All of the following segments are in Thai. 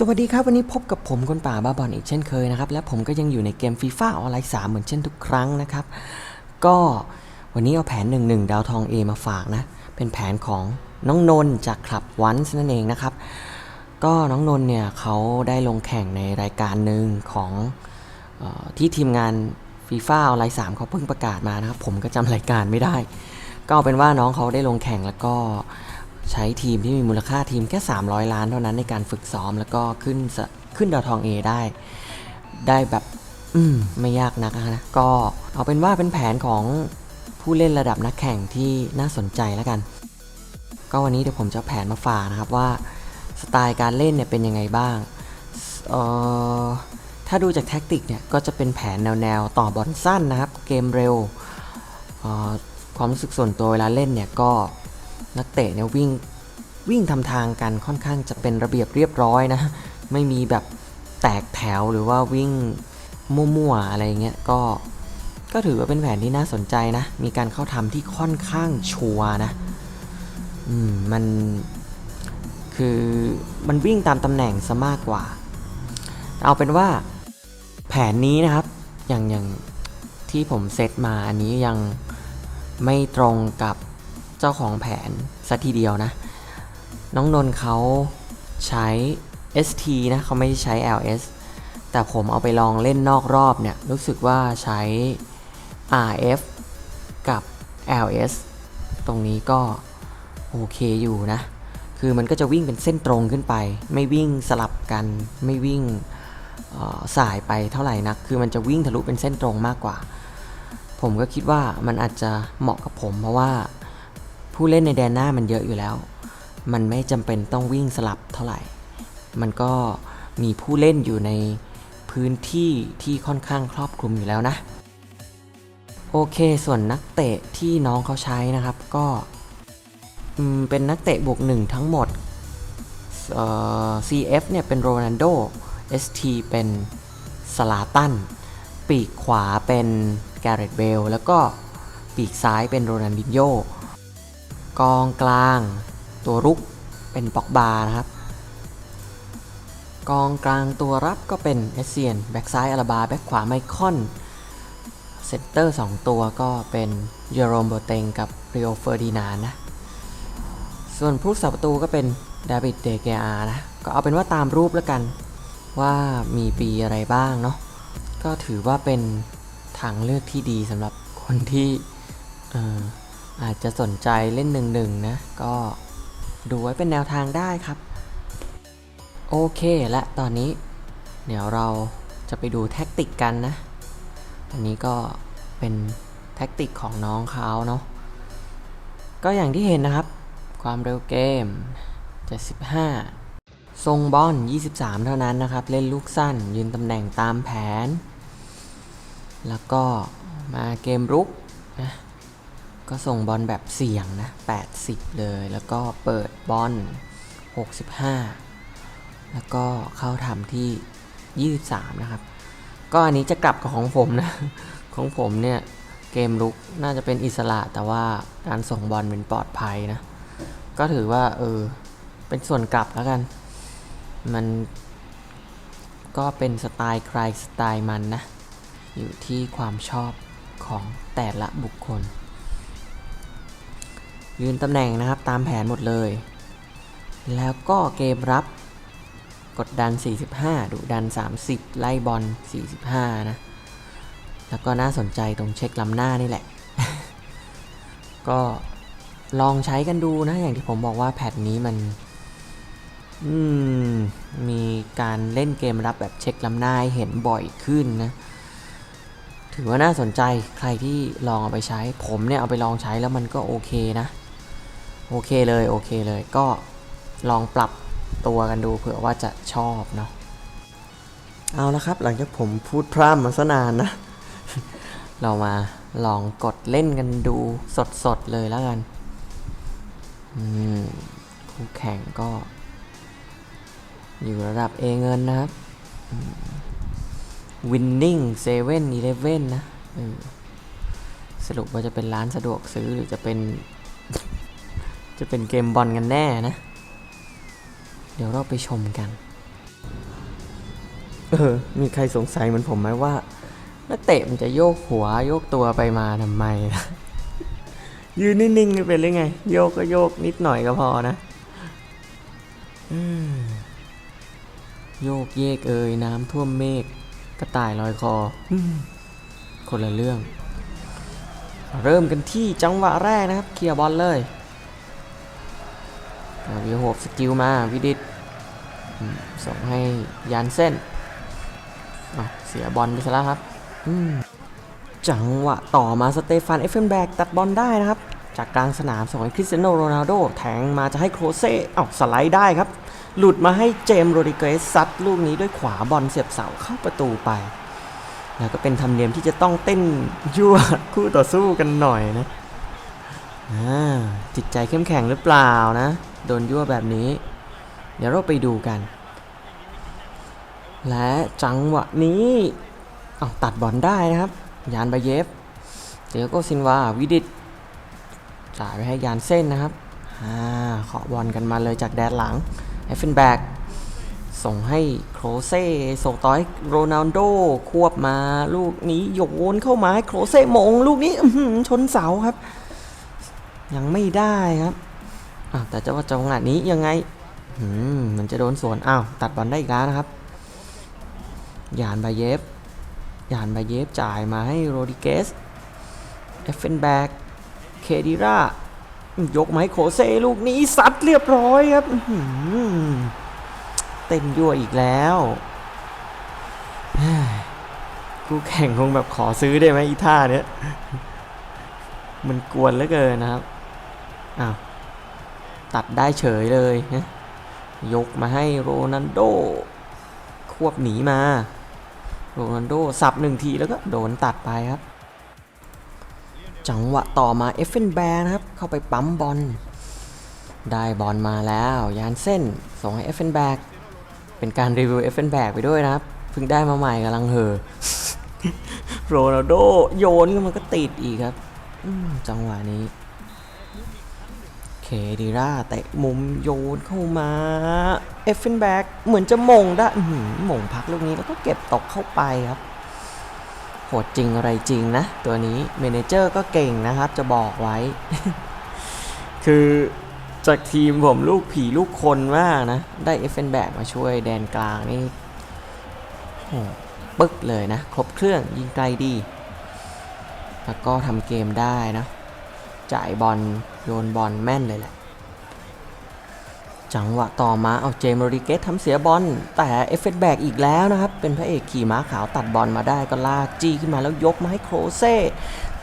สวัสดีครับ วันนี้พบกับผมคนป่าบ้าบอลอีกเช่นเคยนะครับ และผมก็ยังอยู่ในเกมฟีฟ่าออนไลน์3เหมือนเช่นทุกครั้งนะครับ ก็วันนี้เอาแผน 1-1 ดาวทอง A มาฝากนะ เป็นแผนของน้องนนท์จากคลับวันส์นั่นเองนะครับ ก็น้องนนท์เนี่ยเขาได้ลงแข่งในรายการหนึ่งของออที่ทีมงานฟีฟ่าออนไลน์3เขาเพิ่งประกาศมานะครับ ผมก็จำรายการไม่ได้ ก็เอาเป็นว่าน้องเขาได้ลงแข่งแล้วก็ ใช้ทีมที่มีมูลค่าทีมแค่ 300 ล้านเท่านั้นในการฝึกซ้อมแล้วก็ขึ้นขึ้นดาวทอง A ได้ ได้แบบอืมไม่ยากนักนะก็เอาเป็นว่าเป็นแผนของผู้เล่นระดับนักแข่งที่น่าสนใจแล้วกัน ก็วันนี้เดี๋ยวผมจะแผนมาฝากนะครับว่าสไตล์การเล่นเนี่ยเป็นยังไงบ้างเอ่อถ้าดูจากแท็กติกเนี่ยก็จะเป็นแผนแนวๆต่อบอลสั้นนะครับ เกมเร็วความรู้สึกส่วนตัวเวลาเล่นเนี่ยก็ นักเตะเนี่ยวิ่งวิ่งทำทางกันค่อนข้างจะเป็นระเบียบเรียบร้อยนะ ไม่มีแบบแตกแถวหรือว่าวิ่งมั่วๆอะไรเงี้ยก็ก็ถือว่าเป็นแผนที่น่าสนใจนะ มีการเข้าทำที่ค่อนข้างชัวนะ อืม มันคือมันวิ่งตามตำแหน่งซะมากกว่า เอาเป็นว่าแผนนี้นะครับ อย่างอย่างที่ผมเซตมาอันนี้ยังไม่ตรงกับ เจ้าของแผนสัทีเดียวนะ น้องนนท์เขาใช้ ST นะเขาไม่ใช้ LS แต่ผมเอาไปลองเล่นนอกรอบเนี่ย รู้สึกว่าใช้ RF กับ LS ตรงนี้ก็โอเคอยู่นะ คือมันก็จะวิ่งเป็นเส้นตรงขึ้นไป ไม่วิ่งสลับกัน ไม่วิ่งสายไปเท่าไหร่นัก คือมันจะวิ่งทะลุเป็นเส้นตรงมากกว่า ผมก็คิดว่ามันอาจจะเหมาะกับผมเพราะว่า ผู้เล่นในแดนหน้ามันเยอะอยู่แล้ว มันไม่จำเป็นต้องวิ่งสลับเท่าไหร่ มันก็มีผู้เล่นอยู่ในพื้นที่ที่ค่อนข้างครอบคลุมอยู่แล้วนะ โอเค ส่วนนักเตะที่น้องเขาใช้นะครับก็เป็นนักเตะบวกหนึ่งทั้งหมดเอ่อ CF เนี่ยเป็นโรนัลโด ST เป็นสลาตัน ปีกขวาเป็นแกเรตเบล แล้วก็ปีกซ้ายเป็นโรนัลดินโญ กองกลาง ตัวรุกเป็นปอกบานะครับ กองกลางตัวรับก็เป็นเอเซียนแบ็กซ้ายอาราบาแบ็กขวาไมคอนเซนเตอร์ 2 ตัวก็เป็นเยโรมโบเตงกับริโอเฟอร์ดินานนะ ส่วนผู้สับประตูก็เป็นดาวิดเดเกอานะ ก็เอาเป็นว่าตามรูปแล้วกันว่ามีปีอะไรบ้างเนาะก็ถือว่าเป็นทางเลือกที่ดีสำหรับคนที่ อาจจะสนใจเล่นหนึ่งๆนะ ก็ดูไว้เป็นแนวทางได้ครับ โอเคและตอนนี้ เดี๋ยวเราจะไปดูแท็กติกกันนะ อันนี้ก็เป็นแท็กติกของน้องเขาเนาะก็อย่างที่เห็นนะครับ ความเร็วเกม 75 ทรงบอล 23 เท่านั้นนะครับ เล่นลูกสั้น ยืนตำแหน่งตามแผน แล้วก็มาเกมรุกนะ ก็ส่งบอลแบบเสี่ยงนะ 80 เลย แล้วก็เปิดบอล 65 แล้วก็เข้าทำที่ 23 นะครับ ก็อันนี้จะกลับกับของผมนะ ของผมเนี่ยเกมลุกน่าจะเป็นอิสระแต่ว่าการส่งบอลเป็นปลอดภัยนะ ก็ถือว่าเออเป็นส่วนกลับแล้วกัน มันก็เป็นสไตล์ใครสไตล์มันนะ อยู่ที่ความชอบของแต่ละบุคคล ยืนตำแหน่งนะครับตามแผนหมดเลย แล้วก็เกมรับกดดัน 45 ดุดัน 30 ไล่บอล 45 นะ แล้วก็น่าสนใจตรงเช็คลำหน้านี่แหละ ก็ลองใช้กันดูนะ อย่างที่ผมบอกว่าแพทนี้มันมมีการเล่นเกมรับแบบเช็คลำหน้าเห็นบ่อยขึ้นนะ ถือว่าน่าสนใจใครที่ลองเอาไปใช้ ผมเนี่ยเอาไปลองใช้แล้วมันก็โอเคนะ โอเคเลยโอเคเลยก็ลองปรับตัวกันดูเผื่อว่าจะชอบเนาะเอาละครับ หลังจากผมพูดพร่ำมาซะนานนะ เรามาลองกดเล่นกันดูสดๆเลยแล้วกันอืมคู่แข่งก็ อยู่ระดับ A เงินนะครับอืม winning 7 11นะเออสรุปว่าจะเป็นร้านสะดวกซื้อหรือจะเป็น จะเป็นเกมบอลกันแน่นะ เดี๋ยวเราไปชมกัน เออ มีใครสงสัยเหมือนผมไหมว่า นักเตะมันจะโยกหัวโยกตัวไปมาทำไมนะยืนนิ่งๆไม่เป็นหรือไง โยกก็โยกนิดหน่อยก็พอนะอืมโยกเยกเอ่ยน้ำท่วมเมฆกระต่ายลอยคออืมคนละเรื่อง เริ่มกันที่จังหวะแรกนะครับ เคลียร์บอลเลยอ่า วิโหบสกิลมาวิดิตส่งให้ยานเส้นอะเสียบอลไปซะแล้วครับจังหวะต่อมาสเตฟานเอฟเฟนแบกตัดบอลได้นะครับ จากกลางสนามส่งให้คริสเตียโนโรนัลโดแทงมาจะให้โครเซ่เอ้าสไลด์ได้ครับ หลุดมาให้เจมส์โรดิเกสซัดลูกนี้ด้วยขวาบอลเสียบเสาเข้าประตูไป แล้วก็เป็นธรรมเนียมที่จะต้องเต้นยั่วคู่ต่อสู้กันหน่อยนะจิตใจเข้มแข็งหรือเปล่านะ โดนยั่วแบบนี้ เดี๋ยวเราไปดูกัน และจังหวะนี้เอาตัดบอลได้นะครับ ยานบาเยฟเจโกซินวาวิดิตจ่ายไปให้ยานเส้นนะครับอ่าขอบอลกันมาเลยจากแดนหลังเอฟเฟนแบกส่งให้โครเซ่ส่งต่อให้โรนัลโดควบมาลูกนี้โยนเข้ามาให้โครเซ่มงลูกนี้ชนเสาครับ ยังไม่ได้ครับ อ้าวแต่จะว่าจังหวะนี้ยังไงอืมมันจะโดนสวนอ้าวตัดบอลได้อีกแล้วนะครับยานบาเยฟยานบาเยฟจ่ายมาให้โรดิเกสเอฟเฟนแบกเคดิรายกไม้โครเซลูกนี้ซัดเรียบร้อยครับเต้นยั่วอีกแล้วเฮ้ยคู่แข่งคงแบบขอซื้อได้ไหมอีท่าเนี้ย มันกวนเหลือเกินนะครับ อ้าว ตัดได้เฉยเลยนะยกมาให้โรนัลโด ควบหนีมา โรนัลโดสับหนึ่งทีแล้วก็โดนตัดไปครับ จังหวะต่อมาเอฟเฟนแบร์นะครับ เข้าไปปั๊มบอล ได้บอลมาแล้ว ยานเส้น ส่งให้เอฟเฟนแบกเป็นการรีวิวเอฟเฟนแบกไปด้วยนะครับ เพิ่งได้มาใหม่กำลังเห่อโรนัลโดโยนก็มันก็ติดอีกครับจังหวะนี้ เคดีราเตะมุมโยนเข้ามาเอฟเฟนแบกเหมือนจะมงได้หืมงพักลูกนี้แล้วก็เก็บตกเข้าไปครับโหดจริงอะไรจริงนะ ตัวนี้เมนเจอร์ก็เก่งนะครับจะบอกไว้ คือจากทีมผมลูกผีลูกคนมากนะ ได้เอฟเฟนแบกมาช่วยแดนกลางนี่โหปึ๊กเลยนะ ครบเครื่องยิงไกลดี แล้วก็ทำเกมได้นะ จ่ายบอลโยนบอลแม่นเลยแหละ จังหวะต่อมาเอาเจมส์โรดิเกสทำเสียบอลแต่เอฟเฟนแบกอีกแล้วนะครับ เป็นพระเอกขี่ม้าขาวตัดบอลมาได้ก็ลากจี้ขึ้นมาแล้วยกมาให้โครเซ่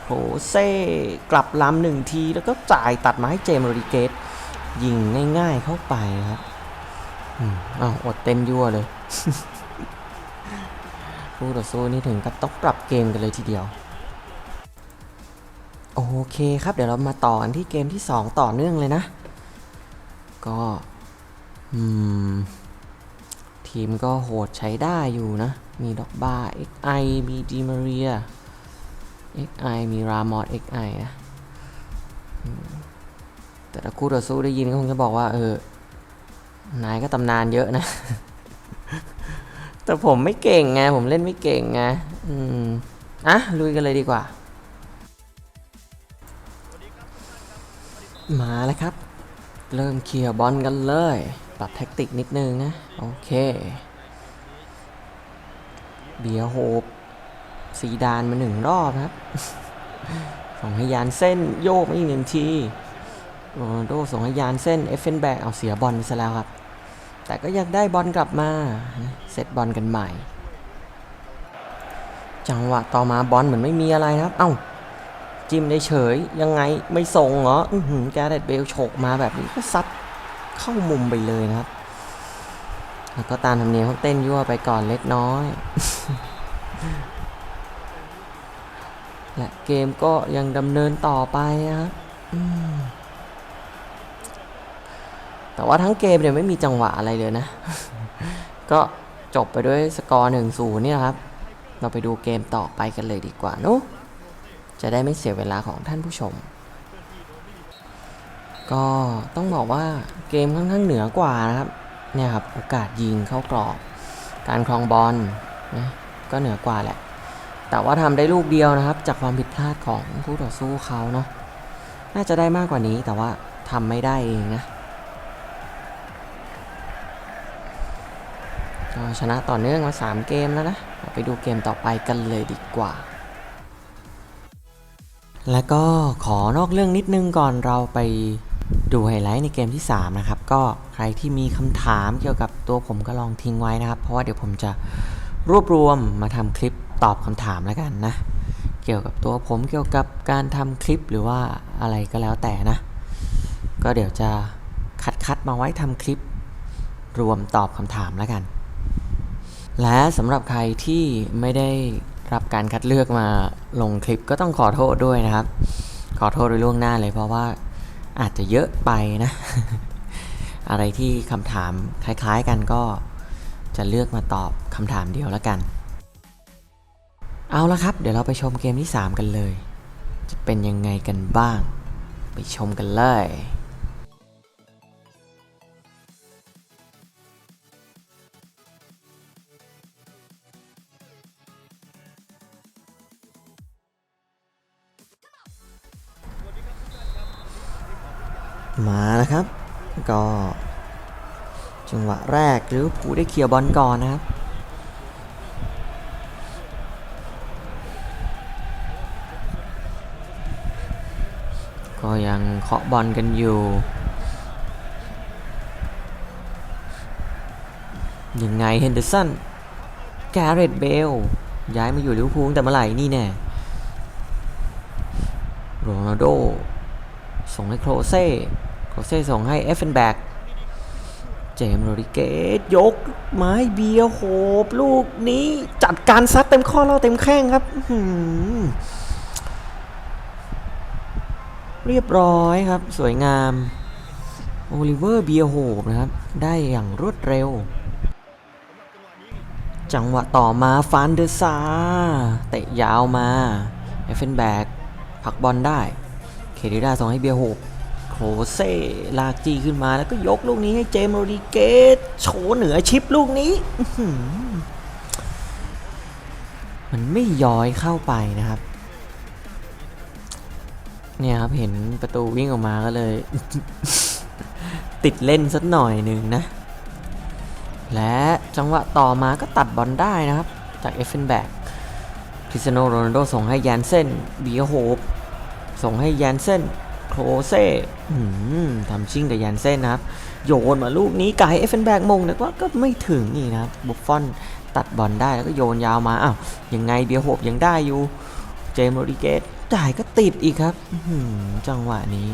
โครเซ่กลับลำหนึ่งทีแล้วก็จ่ายตัดมาให้เจมส์โรดิเกสยิงง่ายๆเข้าไปครับอืมอ้าวอดเต้นยั่วเลยผู้ต่อสู้นี่ถึงกับต้องปรับเกมกันเลยทีเดียว โอเคครับ เดี๋ยวเรามาต่อกันที่เกมที่ 2 ต่อเนื่องเลยนะ ก็ทีมก็โหดใช้ได้อยู่นะ มีด็อกบ้า XI มีดีมาเรีย XI มีรามอส XI นะ แต่ถ้าคู่ต่อสู้ได้ยินก็คงจะบอกว่า เออ นายก็ตำนานเยอะนะ แต่ผมไม่เก่งไง ผมเล่นไม่เก่งไง อืม อะ ลุยกันเลยดีกว่า มาแล้วครับ เริ่มเคลียร์บอลกันเลย ปรับแท็กติกนิดนึงนะ โอเค เบียโฮบสีดานมาหนึ่งรอบครับส่งให้ยานเส้นโยกอีกหนึ่งทีโรนัลโดส่งให้ยานเส้นเอฟเฟนแบกเอาเสียบอลไปซะแล้วครับ แต่ก็ยังได้บอลกลับมาเซตบอลกันใหม่ จังหวะต่อมาบอลเหมือนไม่มีอะไรครับ เอ้า จิ้มได้เฉยยังไงไม่ส่งเหรออือหือแกเรตเบลโฉกมาแบบนี้ก็ซัดเข้ามุมไปเลยนะครับ แล้วก็ตามธรรมเนียมเขาเต้นยั่วไปก่อนเล็กน้อย และเกมก็ยังดำเนินต่อไปนะครับแต่ว่าทั้งเกมเนี่ยไม่มีจังหวะอะไรเลยนะ ก็จบไปด้วยสกอร์1นศูนย์เนี่ยครับ เราไปดูเกมต่อไปกันเลยดีกว่าเนอะ จะได้ไม่เสียเวลาของท่านผู้ชม ก็ต้องบอกว่าเกมค่อนข้างเหนือกว่านะครับ เนี่ยครับโอกาสยิงเข้ากรอบ การครองบอลนะก็เหนือกว่าแหละ แต่ว่าทำได้ลูกเดียวนะครับ จากความผิดพลาดของผู้ต่อสู้เขาเนาะ น่าจะได้มากกว่านี้แต่ว่าทำไม่ได้เองนะชนะต่อเนื่องมา 3 เกมแล้วนะ ไปดูเกมต่อไปกันเลยดีกว่า แล้วก็ขอนอกเรื่องนิดนึงก่อนเราไปดูไฮไลท์ในเกมที่ 3 นะครับ ก็ใครที่มีคำถามเกี่ยวกับตัวผมก็ลองทิ้งไว้นะครับ เพราะว่าเดี๋ยวผมจะรวบรวมมาทำคลิปตอบคำถามแล้วกันนะ เกี่ยวกับตัวผมเกี่ยวกับการทำคลิปหรือว่าอะไรก็แล้วแต่นะ ก็เดี๋ยวจะคัดคัดมาไว้ทำคลิปรวมตอบคำถามแล้วกัน และสำหรับใครที่ไม่ได้ รับการคัดเลือกมาลงคลิปก็ต้องขอโทษด้วยนะครับ ขอโทษโดยล่วงหน้าเลยเพราะว่าอาจจะเยอะไปนะ อะไรที่คำถามคล้ายๆกันก็จะเลือกมาตอบคำถามเดียวแล้วกัน เอาละครับ เดี๋ยวเราไปชมเกมที่ 3 กันเลย จะเป็นยังไงกันบ้าง ไปชมกันเลย มานะครับ ก็จังหวะแรกหรือผู้ได้เคลียร์บอลก่อนนะครับก็ยังเคาะบอลกันอยู่ยังไงเฮนเดอร์สันแกเรตเบล ย้ายมาอยู่ลิเวอร์พูลตั้งแต่เมื่อไหร่นี่แน่โรนัลโดส่งให้โครเซ่ โครเซ่ส่งให้เอฟเฟนแบกเจมส์โรดิเกสยกไม้เบียโหบลูกนี้จัดการซัดเต็มข้อเล่าเต็มแข้งครับเรียบร้อยครับ สวยงามโอลิเวอร์เบียโหบนะครับ ได้อย่างรวดเร็ว จังหวะต่อมาฟานเดอร์ซาเตะยาวมาเอฟเฟนแบกผักบอลได้ เคดิด้าส่งให้เบียโหบ โคเซ่ลากจีขึ้นมาแล้วก็ยกลูกนี้ให้เจมโรดิเกสโชว์เหนือชิปลูกนี้มันไม่ย้อยเข้าไปนะครับ เนี่ยครับเห็นประตูวิ่งออกมาก็เลย ติดเล่นสักหน่อยหนึ่งนะ และจังหวะต่อมาก็ตัดบอลได้นะครับ จากเอฟเฟนแบกคริสโนโรนัลโดส่งให้แยนเซนเบียโฮปส่งให้แยนเซน โครเซ่ทำชิ่งกับแยนเซนนะครับ โยนมาลูกนี้ไก่เอฟเฟนแบกมงแต่ว่าก็ไม่ถึงนี่นะครับบุฟฟอนตัดบอลได้แล้วก็โยนยาวมาอ้าวยังไงเบียโฮปยังได้อยู่ เจมส์โรดิเกสจ่ายก็ติดอีกครับจังหวะนี้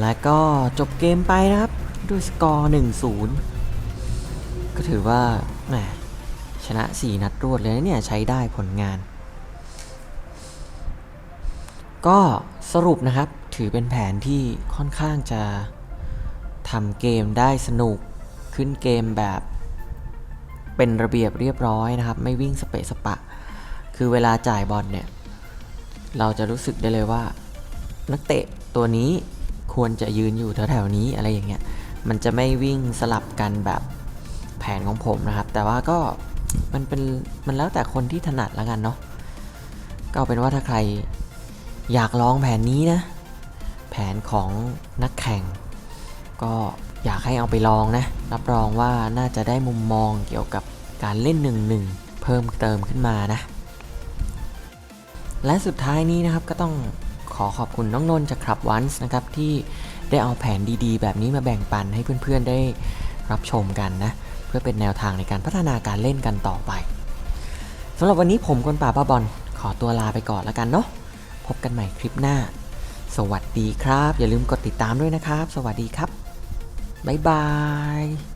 และก็จบเกมไปนะครับ ด้วยสกอร์1-0 ก็ถือว่าแหมชนะ 4 นัดรวดเลยนะเนี่ยใช้ได้ผลงาน ก็สรุปนะครับถือเป็นแผนที่ค่อนข้างจะทำเกมได้สนุกขึ้นเกมแบบเป็นระเบียบเรียบร้อยนะครับ ไม่วิ่งสเปะสปะ คือเวลาจ่ายบอลเนี่ย เราจะรู้สึกได้เลยว่า นักเตะตัวนี้ควรจะยืนอยู่แถวๆนี้อะไรอย่างเงี้ยมันจะไม่วิ่งสลับกันแบบแผนของผมนะครับ แต่ว่าก็มันเป็นมันแล้วแต่คนที่ถนัดล้วกันเนาะก็เป็นว่าถ้าใคร อยากลองแผนนี้นะ แผนของนักแข่ง ก็อยากให้เอาไปลองนะ รับรองว่าน่าจะได้มุมมองเกี่ยวกับการเล่นหนึ่งหนึ่งเพิ่มเติมขึ้นมานะ และสุดท้ายนี้นะครับก็ต้องขอขอบคุณน้องนนท์จากคลับวันส์นะครับที่ได้เอาแผนดีๆ แบบนี้มาแบ่งปันให้เพื่อนๆได้รับชมกันนะ เพื่อเป็นแนวทางในการพัฒนาการเล่นกันต่อไปสำหรับวันนี้ผมคนป่าบ้าบอลขอตัวลาไปก่อนแล้วกันเนาะ พบกันใหม่คลิปหน้า สวัสดีครับ อย่าลืมกดติดตามด้วยนะครับ สวัสดีครับ บ๊ายบาย